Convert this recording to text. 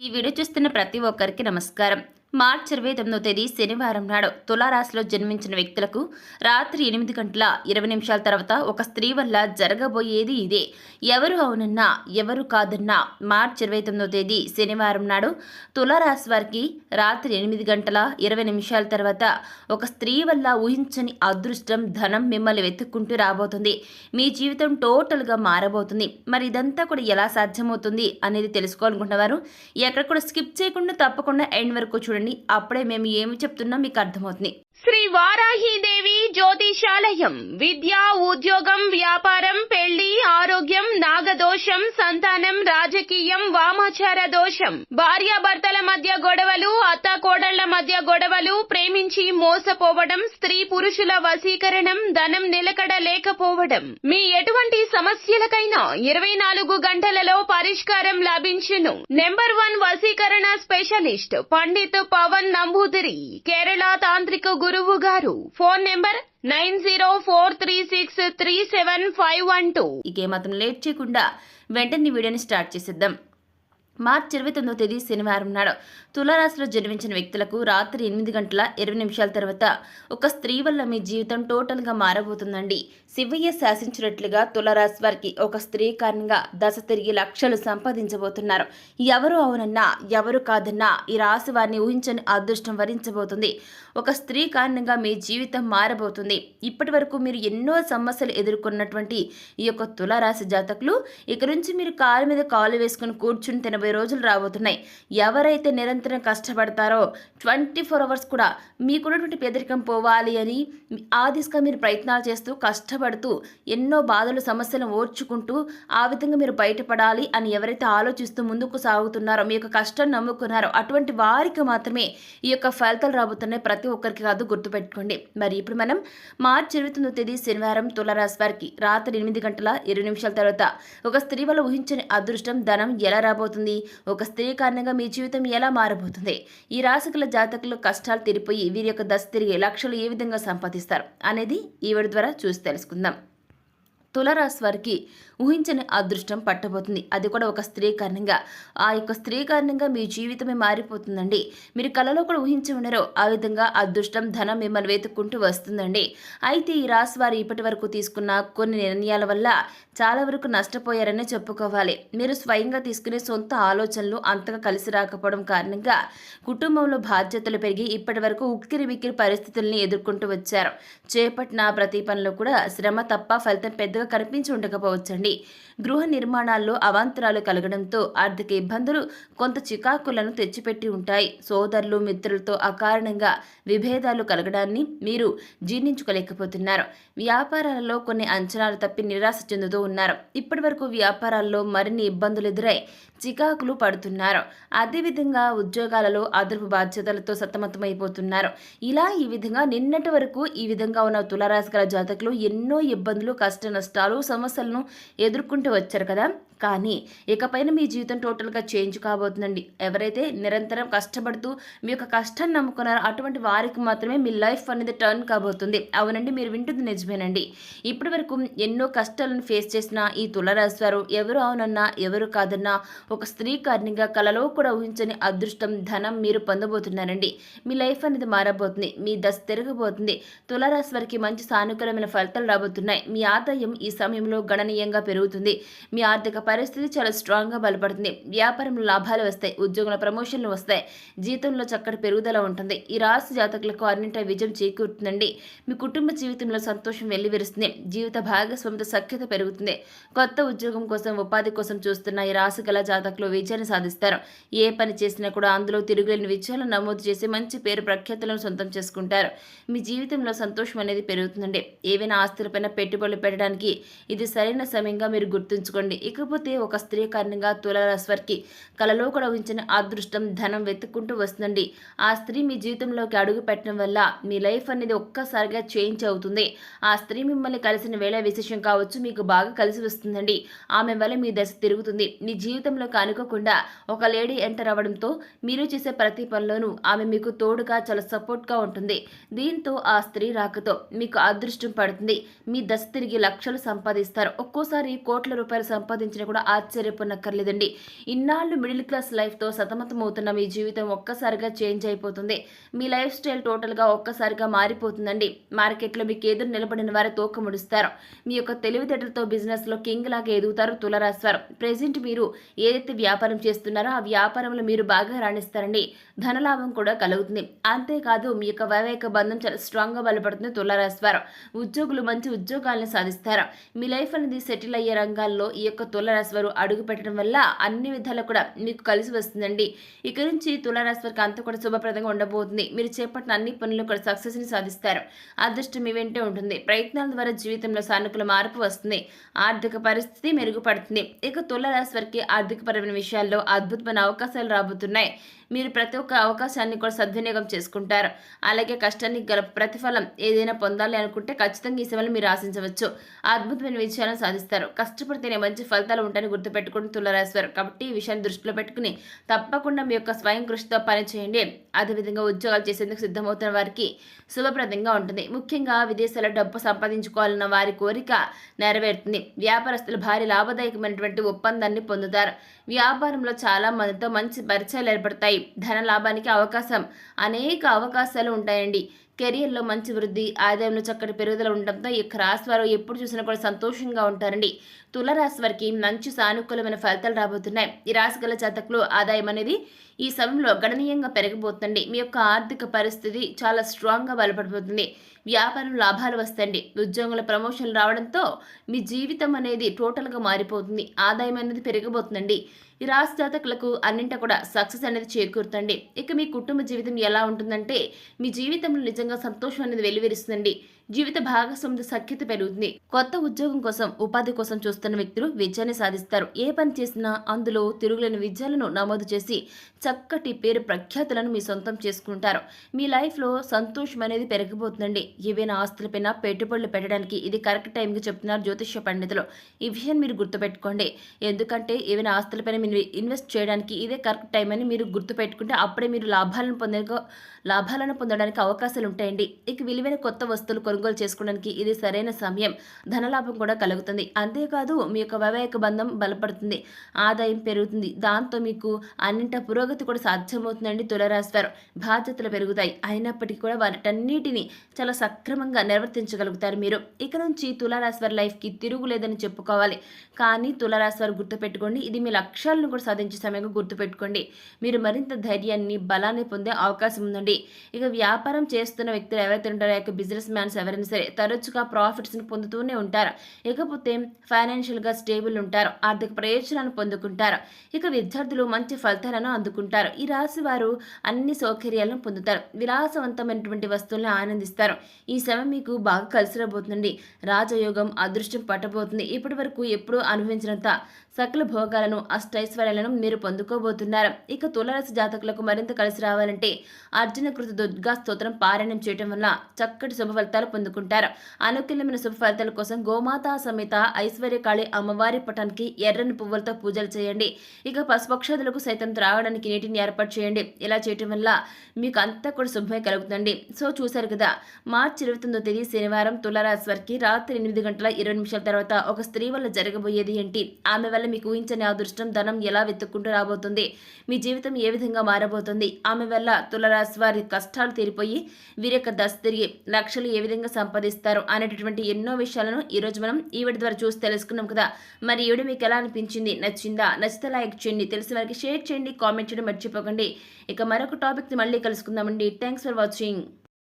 ఈ వీడియో చూస్తున్న ప్రతి ఒక్కరికి నమస్కారం. మార్చి ఇరవై తొమ్మిదో తేదీ శనివారం నాడు తులారాశిలో జన్మించిన వ్యక్తులకు రాత్రి ఎనిమిది గంటల ఇరవై నిమిషాల తర్వాత ఒక స్త్రీ వల్ల జరగబోయేది ఇదే. ఎవరు అవునన్నా ఎవరు కాదన్నా మార్చి ఇరవై తొమ్మిదో తేదీ శనివారం నాడు తులారాశి వారికి రాత్రి ఎనిమిది గంటల ఇరవై నిమిషాల తర్వాత ఒక స్త్రీ వల్ల ఊహించని అదృష్టం ధనం మిమ్మల్ని వెతుక్కుంటూ రాబోతుంది. మీ జీవితం టోటల్గా మారబోతుంది. మరి ఇదంతా కూడా ఎలా సాధ్యమవుతుంది అనేది తెలుసుకోవాలనుకుంటున్నవారు ఎక్కడ కూడా స్కిప్ చేయకుండా తప్పకుండా ఎండ్ వరకు చూడండి. అప్పుడే మేము ఏమి చెప్తున్నా? మీకు అర్థమవుతుంది. శ్రీ వారాహీదేవి జ్యోతిషాలయం విద్య ఉద్యోగం వ్యాపారం పెళ్ళి ఆరోగ్యం నాగదోషం సంతానం రాజకీయం వామాచార దోషం భార్యాభర్తల మధ్య గొడవలు అత్త కోడళ్ళ మధ్య గొడవలు ప్రేమించి మోసపోవడం స్త్రీ పురుషుల వశీకరణం ధనం నిలకడ లేకపోవడం. మీ ఎటువంటి సమస్యలకైనా ఇరవై నాలుగు గంటలలో పరిష్కారం లభించును. నెంబర్ వన్ వశీకరణ స్పెషలిస్ట్ పండిత్ పవన్ నంబూతిరి కేరళ తాంత్రిక గురువు గారు. Phone number nine zero four three six three seven five one two. ఇక ఏమాత్రం లేట్ చేయకుండా వెంటనే వీడియోని స్టార్ట్ చేసేద్దాం. మార్చి ఇరవై తొమ్మిదో తేదీ శనివారం నాడు తులారాశిలో జన్మించిన వ్యక్తులకు రాత్రి ఎనిమిది గంటల ఇరవై నిమిషాల తర్వాత ఒక స్త్రీ వల్ల మీ జీవితం టోటల్గా మారబోతుందండి. శివయ్య శాసించినట్లుగా తులారాశి వారికి ఒక స్త్రీ కారణంగా దశ తిరిగి లక్షలు సంపాదించబోతున్నారు. ఎవరు అవునన్నా ఎవరు కాదన్నా ఈ రాశి వారిని ఊహించని అదృష్టం వరించబోతుంది. ఒక స్త్రీ కారణంగా మీ జీవితం మారబోతుంది. ఇప్పటి వరకు మీరు ఎన్నో సమస్యలు ఎదుర్కొన్నటువంటి ఈ యొక్క తులారాశి జాతకులు ఇక నుంచి మీరు కాలు మీద కాలు వేసుకుని కూర్చుని ఎనభై రోజులు రాబోతున్నాయి. ఎవరైతే నిరంతరం కష్టపడతారో ట్వంటీ ఫోర్ అవర్స్ కూడా మీకున్నటువంటి పేదరికం పోవాలి అని ఆ దిశగా మీరు ప్రయత్నాలు చేస్తూ కష్టపడుతూ ఎన్నో బాధలు సమస్యలను ఓర్చుకుంటూ ఆ విధంగా మీరు బయటపడాలి అని ఎవరైతే ఆలోచిస్తూ ముందుకు సాగుతున్నారో మీ యొక్క కష్టం నమ్ముకున్నారో అటువంటి వారికి మాత్రమే ఈ యొక్క ఫలితాలు రాబోతున్నాయి. ప్రతి ఒక్కరికి కాదు గుర్తుపెట్టుకోండి. మరి ఇప్పుడు మనం మార్చి ఇరవై తొమ్మిదో తేదీ శనివారం తులారాశి వారికి రాత్రి ఎనిమిది గంటల ఇరవై నిమిషాల తర్వాత ఒక స్త్రీ వల్ల ఊహించని అదృష్టం ధనం ఎలా రాబోతుంది? ఒక స్త్రీ కారణంగా మీ జీవితం ఎలా మారబోతుంది? ఈ రాశికుల జాతకులు కష్టాలు తీరిపోయి వీరి యొక్క దశ తిరిగి లక్షలు ఏ విధంగా సంపాదిస్తారు? అనేది ఈ ద్వారా చూసి తెలుసుకుందాం. తులరాశి వారికి ఊహించని అదృష్టం పట్టబోతుంది. అది కూడా ఒక స్త్రీ కారణంగా. ఆ యొక్క స్త్రీ కారణంగా మీ జీవితమే మారిపోతుందండి. మీరు కలలో కూడా ఊహించి ఉండరు. ఆ విధంగా అదృష్టం ధనం మిమ్మల్ని వెతుక్కుంటూ వస్తుందండి. అయితే ఈ రాశి వారు ఇప్పటి వరకు తీసుకున్న కొన్ని నిర్ణయాల వల్ల చాలా వరకు నష్టపోయారనే చెప్పుకోవాలి. మీరు స్వయంగా తీసుకునే సొంత ఆలోచనలు అంతగా కలిసి రాకపోవడం కారణంగా కుటుంబంలో బాధ్యతలు పెరిగి ఇప్పటి వరకు ఉక్కిరి బిక్కిరి పరిస్థితుల్ని ఎదుర్కొంటూ వచ్చారు. చేపట్టిన ప్రతి పనిలో కూడా శ్రమ తప్ప ఫలితం పెద్దగా కనిపించి ఉండకపోవచ్చండి. గృహ నిర్మాణాల్లో అవాంతరాలు కలగడంతో ఆర్థిక ఇబ్బందులు కొంత చికాకులను తెచ్చిపెట్టి ఉంటాయి. సోదరులు మిత్రులతో అకారణంగా విభేదాలు కలగడాన్ని మీరు జీర్ణించుకోలేకపోతున్నారు. వ్యాపారాలలో కొన్ని అంచనాలు తప్పి నిరాశ చెందుతూ ఉన్నారు. ఇప్పటి వరకు వ్యాపారాల్లో మరిన్ని ఇబ్బందులు ఎదురై చికాకులు పడుతున్నారు. అదేవిధంగా ఉద్యోగాలలో అదనపు బాధ్యతలతో సతమతమైపోతున్నారు. ఇలా ఈ విధంగా నిన్నటి వరకు ఈ విధంగా ఉన్న తులారాశి గల జాతకులు ఎన్నో ఇబ్బందులు కష్ట నష్టాలు సమస్యలను ఎదుర్కొంటూ వచ్చారు కదా. కానీ ఇకపైన మీ జీవితం టోటల్గా చేంజ్ కాబోతుందండి. ఎవరైతే నిరంతరం కష్టపడుతూ మీ యొక్క కష్టాన్ని నమ్ముకున్నారో అటువంటి వారికి మాత్రమే మీ లైఫ్ అనేది టర్న్ కాబోతుంది. అవునండి మీరు వింటుంది నిజమేనండి. ఇప్పటి వరకు ఎన్నో కష్టాలను ఫేస్ చేసిన ఈ తులరాశి వారు ఎవరు అవునన్నా ఎవరు కాదన్నా ఒక స్త్రీ కారణంగా కలలో కూడా ఊహించని అదృష్టం ధనం మీరు పొందబోతున్నారండి. మీ లైఫ్ అనేది మారబోతుంది మీ దశ తిరగబోతుంది. తులరాశి వారికి మంచి సానుకూలమైన ఫలితాలు రాబోతున్నాయి. మీ ఆదాయం ఈ సమయంలో గణనీయంగా పెరుగుతుంది. మీ ఆర్థిక పరిస్థితి చాలా స్ట్రాంగ్గా బలపడుతుంది. వ్యాపారంలో లాభాలు వస్తాయి ఉద్యోగంలో ప్రమోషన్లు వస్తాయి జీతంలో చక్కటి పెరుగుదల ఉంటుంది. ఈ రాశి జాతకులకు అన్నింటి విజయం చేకూరుతుందండి. మీ కుటుంబ జీవితంలో సంతోషం వెల్లివిరుస్తుంది. జీవిత భాగస్వామితో సఖ్యత పెరుగుతుంది. కొత్త ఉద్యోగం కోసం ఉపాధి కోసం చూస్తున్న ఈ రాశి గల జాతకులు విజయాన్ని సాధిస్తారు. ఏ పని చేసినా కూడా అందులో తిరుగులేని విజయాలను నమోదు చేసి మంచి పేరు ప్రఖ్యాతులను సొంతం చేసుకుంటారు. మీ జీవితంలో సంతోషం అనేది పెరుగుతుందండి. ఏవైనా ఆస్తులపైన పెట్టుబడులు పెట్టడానికి ఇది సరైన సమయంగా మీరు గుర్తుంచుకోండి. ఇకపోతే ఒక స్త్రీ కారణంగా తులరాశ్వర్కి కలలో కూడా ఉంచిన అదృష్టం ధనం వెతుక్కుంటూ వస్తుందండి. ఆ స్త్రీ మీ జీవితంలోకి అడుగు పెట్టడం వల్ల మీ లైఫ్ అనేది ఒక్కసారిగా చేంజ్ అవుతుంది. ఆ స్త్రీ మిమ్మల్ని కలిసిన వేళ విశేషం కావచ్చు మీకు బాగా కలిసి వస్తుందండి. ఆమె వల్ల మీ దశ తిరుగుతుంది. మీ జీవితంలోకి అనుకోకుండా ఒక లేడీ ఎంటర్ అవ్వడంతో మీరు చేసే ప్రతి పనిలోనూ ఆమె మీకు తోడుగా చాలా సపోర్ట్గా ఉంటుంది. దీంతో ఆ స్త్రీ రాకతో మీకు అదృష్టం పడుతుంది. మీ దశ తిరిగి లక్షలు సంపాదిస్తారు. ఒక్కోసారి కోట్ల రూపాయలు సంపాదించిన కూడా ఆశ్చర్యపోనక్కర్లేదండి. ఇన్నాళ్ళు మిడిల్ క్లాస్ లైఫ్తో సతమతమవుతున్న మీ జీవితం ఒక్కసారిగా చేంజ్ అయిపోతుంది. మీ లైఫ్ స్టైల్ టోటల్గా ఒక్కసారిగా మారిపోతుందండి. మార్కెట్లో మీకు ఎదురు నిలబడిన వారే తోక ముడుస్తారు. మీ యొక్క తెలివితేటలతో బిజినెస్లో కింగ్ లాగా ఎదుగుతారు తులరాశివారు. ప్రెజెంట్ మీరు ఏదైతే వ్యాపారం చేస్తున్నారో ఆ వ్యాపారంలో మీరు బాగా రాణిస్తారండి. ధనలాభం కూడా కలుగుతుంది. అంతేకాదు మీ యొక్క వైవాహిక బంధం చాలా స్ట్రాంగ్గా బలపడుతుంది తులరాశివారు. ఉద్యోగులు మంచి ఉద్యోగాలను సాధిస్తారు. మీ లైఫ్ అనేది సెటిల్ అయ్యే రంగాల్లో ఈ యొక్క తులరాశి వారు అడుగు పెట్టడం వల్ల అన్ని విధాలు కూడా మీకు కలిసి వస్తుందండి. ఇక నుంచి తులారాశి వారికి అంతా కూడా శుభప్రదంగా ఉండబోతుంది. మీరు చేపట్టిన అన్ని పనులు కూడా సక్సెస్ని సాధిస్తారు. అదృష్టం మీ వెంటే ఉంటుంది. ప్రయత్నాల ద్వారా జీవితంలో సానుకూల మార్పు వస్తుంది. ఆర్థిక పరిస్థితి మెరుగుపడుతుంది. ఇక తులారాశి వారికి ఆర్థికపరమైన విషయాల్లో అద్భుతమైన అవకాశాలు రాబోతున్నాయి. మీరు ప్రతి ఒక్క అవకాశాన్ని కూడా సద్వినియోగం చేసుకుంటారు. అలాగే కష్టానికి గల ప్రతిఫలం ఏదైనా పొందాలి అనుకుంటే ఖచ్చితంగా ఈ సమయంలో మీరు ఆశించవచ్చు. అద్భుతమైన విజయాలను సాధిస్తారు. కష్టపడితేనే మంచి ఫలితాలు ఉంటాయని గుర్తుపెట్టుకుని తులరాశివారు. కాబట్టి ఈ విషయాన్ని దృష్టిలో పెట్టుకుని తప్పకుండా మీ యొక్క స్వయం కృషితో పనిచేయండి. అదేవిధంగా ఉద్యోగాలు చేసేందుకు సిద్ధమవుతున్న వారికి శుభప్రదంగా ఉంటుంది. ముఖ్యంగా విదేశాల్లో డబ్బు సంపాదించుకోవాలన్న వారి కోరిక నెరవేరుతుంది. వ్యాపారస్తులు భారీ లాభదాయకమైనటువంటి ఒప్పందాన్ని పొందుతారు. వ్యాపారంలో చాలా మందితో మంచి పరిచయాలు ఏర్పడతాయి. ధన లాభానికి అవకాశం అనేక అవకాశాలు ఉంటాయండి. కెరియర్లో మంచి వృద్ధి ఆదాయంలో చక్కటి పెరుగుదల ఉండడంతో ఈ రాశి వారు ఎప్పుడు చూసినా కూడా సంతోషంగా ఉంటారండి. తులరాశి వారికి మంచి సానుకూలమైన ఫలితాలు రాబోతున్నాయి. ఈ రాశి గల జాతకులు ఆదాయం అనేది ఈ సమయంలో గణనీయంగా పెరగబోతుంది మీ యొక్క ఆర్థిక పరిస్థితి చాలా స్ట్రాంగ్గా బలపడిపోతుంది. వ్యాపారం లాభాలు వస్తాయండి. ఉద్యోగుల ప్రమోషన్లు రావడంతో మీ జీవితం అనేది టోటల్గా మారిపోతుంది. ఆదాయం అనేది పెరగబోతుందండి ఈ రాశి జాతకులకు అన్నింట కూడా సక్సెస్ అనేది చేకూరుతండి. ఇక మీ కుటుంబ జీవితం ఎలా ఉంటుందంటే మీ జీవితంలో నిజంగా సంతోషం అనేది వెలువరిస్తుందండి జీవిత భాగస్వామి సఖ్యత పెరుగుతుంది. కొత్త ఉద్యోగం కోసం ఉపాధి కోసం చూస్తున్న వ్యక్తులు విజయాన్ని సాధిస్తారు. ఏ పని చేసినా అందులో తిరుగులేని విజయాలను నమోదు చేసి చక్కటి పేరు ప్రఖ్యాతులను మీ సొంతం చేసుకుంటారు. మీ లైఫ్లో సంతోషం అనేది పెరిగిపోతుందండి. ఏవైనా ఆస్తులపైన పెట్టుబడులు పెట్టడానికి ఇది కరెక్ట్ టైంకి చెప్తున్నారు జ్యోతిష్య పండితులు. ఈ విషయాన్ని మీరు గుర్తుపెట్టుకోండి. ఎందుకంటే ఏవైనా ఆస్తులపైన మీరు ఇన్వెస్ట్ చేయడానికి ఇదే కరెక్ట్ టైం అని మీరు గుర్తుపెట్టుకుంటే అప్పుడే మీరు లాభాలను పొందే లాభాలను పొందడానికి అవకాశాలు ఉంటాయండి ఇక విలువైన కొత్త వస్తువులు కొనుగోలు చేసుకోవడానికి ఇది సరైన సమయం. ధనలాభం కూడా కలుగుతుంది. అంతేకాదు మీ యొక్క వైవాహిక బంధం బలపడుతుంది. ఆదాయం పెరుగుతుంది. దాంతో మీకు అన్నింట పురోగతి కూడా సాధ్యమవుతుందండి తులరాశి వారు. బాధ్యతలు పెరుగుతాయి. అయినప్పటికీ కూడా వాటన్నిటిని చాలా సక్రమంగా నిర్వర్తించగలుగుతారు మీరు. ఇక నుంచి తులారాశి వారి లైఫ్కి తిరుగులేదని చెప్పుకోవాలి. కానీ తులారాశి వారు గుర్తుపెట్టుకోండి. ఇది మీ లక్ష్యాలను కూడా సాధించే సమయంగా గుర్తుపెట్టుకోండి. మీరు మరింత ధైర్యాన్ని బలాన్ని పొందే అవకాశం ఉందండి. ఇక వ్యాపారం చేస్తున్న వ్యక్తులు ఎవరైతే ఉంటారో యొక్క బిజినెస్ మ్యాన్స్ ఎవరైనా సరే తరచుగా ప్రాఫిట్స్ని పొందుతూనే ఉంటారు. ఇకపోతే ఫైనాన్షియల్గా స్టేబుల్ ఉంటారు ఆర్థిక ప్రయోజనాలను పొందుకుంటారు. ఇక విద్యార్థులు మంచి ఫలితాలను అందుకుంటారు. ఈ రాశి వారు అన్ని సౌకర్యాలను పొందుతారు. విలాసవంతమైనటువంటి వస్తువులను ఆనందిస్తారు. ఈ సమయం మీకు బాగా కలిసి రాబోతుందండి రాజయోగం అదృష్టం పట్టబోతుంది. ఇప్పటి వరకు ఎప్పుడూ అనుభవించినంత సకల భోగాలను అష్టైశ్వర్యాలను మీరు పొందుకోబోతున్నారు. ఇక తులరాశి జాతకులకు మరింత కలిసి రావాలంటే అర్జున కృత దుర్గా స్తోత్రం పారాయణం చేయటం వల్ల చక్కటి శుభ ఫలితాలు పొందుకుంటారు. అనుకూలమైన శుభ ఫలితాల కోసం గోమాత సమేత ఐశ్వర్యకాళి అమ్మవారి పటానికి ఎర్రని పువ్వులతో పూజలు చేయండి. ఇక పశుపక్షాదులకు సైతం త్రాగడానికి నీటిని ఏర్పాటు చేయండి. ఇలా చేయటం వల్ల మీకు అంతా కూడా శుభమే కలుగుతుంది. సో చూశారు కదా మార్చి ఇరవై తొమ్మిదో తేదీ శనివారం తులారాశి వారికి రాత్రి ఎనిమిది గంటల ఇరవై నిమిషాల తర్వాత ఒక స్త్రీ వల్ల జరగబోయేది ఏంటి? ఆమె వల్ల మీకు ఊహించని అదృష్టం ధనం ఎలా వెతుక్కుంటూ రాబోతుంది? మీ జీవితం ఏ విధంగా మారబోతుంది? ఆమె వల్ల తులరాశి వారి కష్టాలు తీరిపోయి వీరి యొక్క దశ తిరిగి లక్షలు ఏ విధంగా సంపాదిస్తారు అనేటటువంటి ఎన్నో విషయాలను ఈరోజు మనం ఈవిడ ద్వారా చూసి తెలుసుకున్నాం కదా. మరి ఈవిడ మీకు ఎలా అనిపించింది? నచ్చిందా? నచ్చితే లైక్ చేయండి. తెలిసిన వారికి షేర్ చేయండి. కామెంట్ చేయడం మర్చిపోకండి. ఇక మరొక టాపిక్ని మళ్ళీ కలుసుకుందామండి. Thanks for watching.